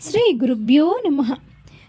శ్రీ గురుభ్యో నమ.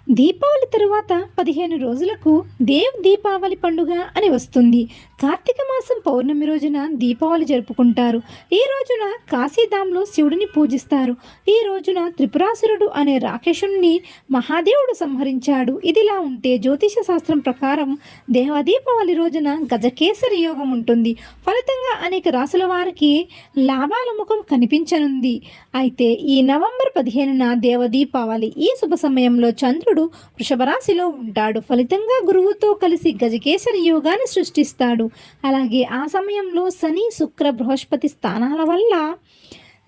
దీపావళి తరువాత పదిహేను రోజులకు దేవ్ దీపావళి పండుగ అని వస్తుంది. కార్తీక మాసం పౌర్ణమి రోజున దీపావళి జరుపుకుంటారు. ఈ రోజున కాశీధాంలో శివుడిని పూజిస్తారు. ఈ రోజున త్రిపురాసురుడు అనే రాక్షసుని మహాదేవుడు సంహరించాడు. ఇదిలా ఉంటే జ్యోతిష శాస్త్రం ప్రకారం దేవ దీపావళి రోజున గజకేసరి యోగం ఉంటుంది. ఫలితంగా అనేక రాసుల వారికి లాభాల ముఖం కనిపించనుంది. అయితే ఈ నవంబర్ పదిహేనున దేవ దీపావళి ఈ శుభ సమయంలో చంద్రుడు శుక్రుడు రాశిలో ఉంటాడు. ఫలితంగా గురువుతో కలిసి గజకేసరి యోగాన్ని సృష్టిస్తాడు. అలాగే ఆ సమయంలో శని శుక్ర బృహస్పతి స్థానాల వల్ల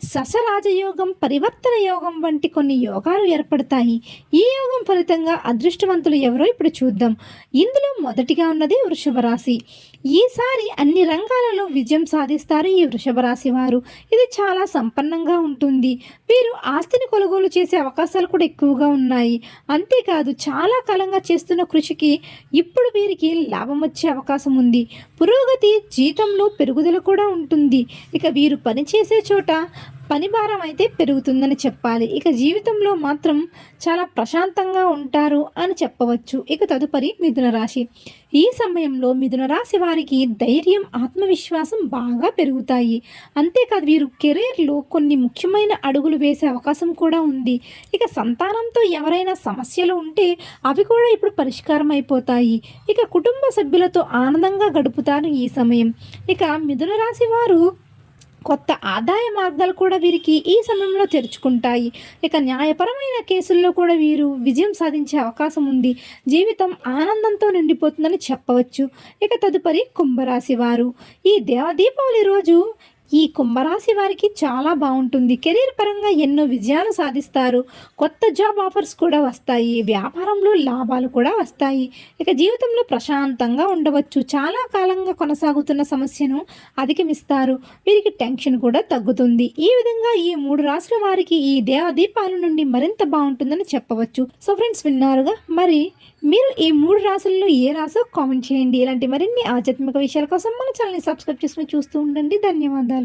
ససరాజయోగం పరివర్తన యోగం వంటి కొన్ని యోగాలు ఏర్పడతాయి. ఈ యోగం ఫలితంగా అదృష్టవంతులు ఎవరో ఇప్పుడు చూద్దాం. ఇందులో మొదటిగా ఉన్నది వృషభ రాశి ఈసారి అన్ని రంగాలలో విజయం సాధిస్తారు ఈ వృషభ రాశి వారు. ఇది చాలా సంపన్నంగా ఉంటుంది. వీరు ఆస్తిని కొనుగోలు చేసే అవకాశాలు కూడా ఎక్కువగా ఉన్నాయి. అంతేకాదు చాలా కాలంగా చేస్తున్న కృషికి ఇప్పుడు వీరికి లాభం వచ్చే అవకాశం ఉంది. పురోగతి జీతంలో పెరుగుదల కూడా ఉంటుంది. ఇక వీరు పనిచేసే చోట పని భారం అయితే పెరుగుతుందని చెప్పాలి. ఇక జీవితంలో మాత్రం చాలా ప్రశాంతంగా ఉంటారు అని చెప్పవచ్చు. ఇక తదుపరి మిథున రాశి. ఈ సమయంలో మిథున రాశి వారికి ధైర్యం ఆత్మవిశ్వాసం బాగా పెరుగుతాయి. అంతేకాదు వీరు కెరీర్లో కొన్ని ముఖ్యమైన అడుగులు వేసే అవకాశం కూడా ఉంది. ఇక సంతానంతో ఎవరైనా సమస్యలు ఉంటే అవి కూడా ఇప్పుడు పరిష్కారం అయిపోతాయి. ఇక కుటుంబ సభ్యులతో ఆనందంగా గడుపుతారు ఈ సమయం. ఇక మిథున రాశి వారు కొత్త ఆదాయ మార్గాలు కూడా వీరికి ఈ సమయంలో తెరుచుకుంటాయి. ఇక న్యాయపరమైన కేసుల్లో కూడా వీరు విజయం సాధించే అవకాశం ఉంది. జీవితం ఆనందంతో నిండిపోతుందని చెప్పవచ్చు. ఇక తదుపరి కుంభరాశి వారు. ఈ దేవ దీపావళి రోజు ఈ కుంభరాశి వారికి చాలా బాగుంటుంది. కెరీర్ పరంగా ఎన్నో విజయాలు సాధిస్తారు. కొత్త జాబ్ ఆఫర్స్ కూడా వస్తాయి. వ్యాపారంలో లాభాలు కూడా వస్తాయి. ఇక జీవితంలో ప్రశాంతంగా ఉండవచ్చు. చాలా కాలంగా కొనసాగుతున్న సమస్యను అధిగమిస్తారు. వీరికి టెన్షన్ కూడా తగ్గుతుంది. ఈ విధంగా ఈ మూడు రాశుల వారికి ఈ దేవ దీపాల నుండి మరింత బాగుంటుందని చెప్పవచ్చు. సో ఫ్రెండ్స్ విన్నారుగా? మరి మీరు ఈ మూడు రాసుల్లో ఏ రాసో కామెంట్ చేయండి. ఇలాంటి మరిన్ని ఆధ్యాత్మిక విషయాల కోసం మన ఛానల్ని సబ్స్క్రైబ్ చేసుకుని చూస్తూ ఉండండి. ధన్యవాదాలు.